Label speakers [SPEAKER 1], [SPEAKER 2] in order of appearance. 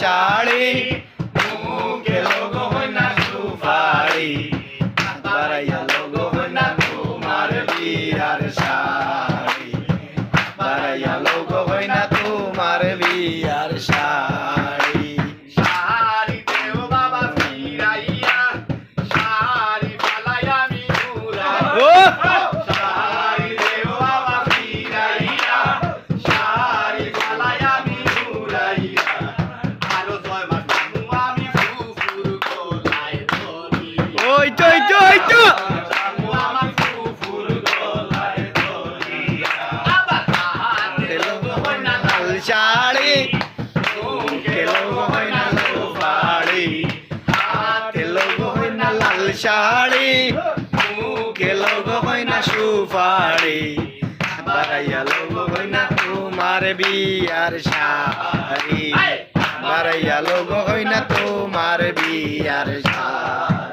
[SPEAKER 1] শাড়ি মুখে লোক হয় না সুপারি। বাড়াইয়া লোক হয় না তোমার বিরার শাড়ি। বাড়াইয়া লোক হয় না তোমার বিয়ার শাড়ি। তো ওই তো লাল শাড়ি? মুখে লোগো হয় না সুপারি বাড়াইয়া লোগো হয় না তোমার বিয়ার শাড়ি? বাড়াইয়া লোগো হয় না তোমার বিয়ার শাড়ি।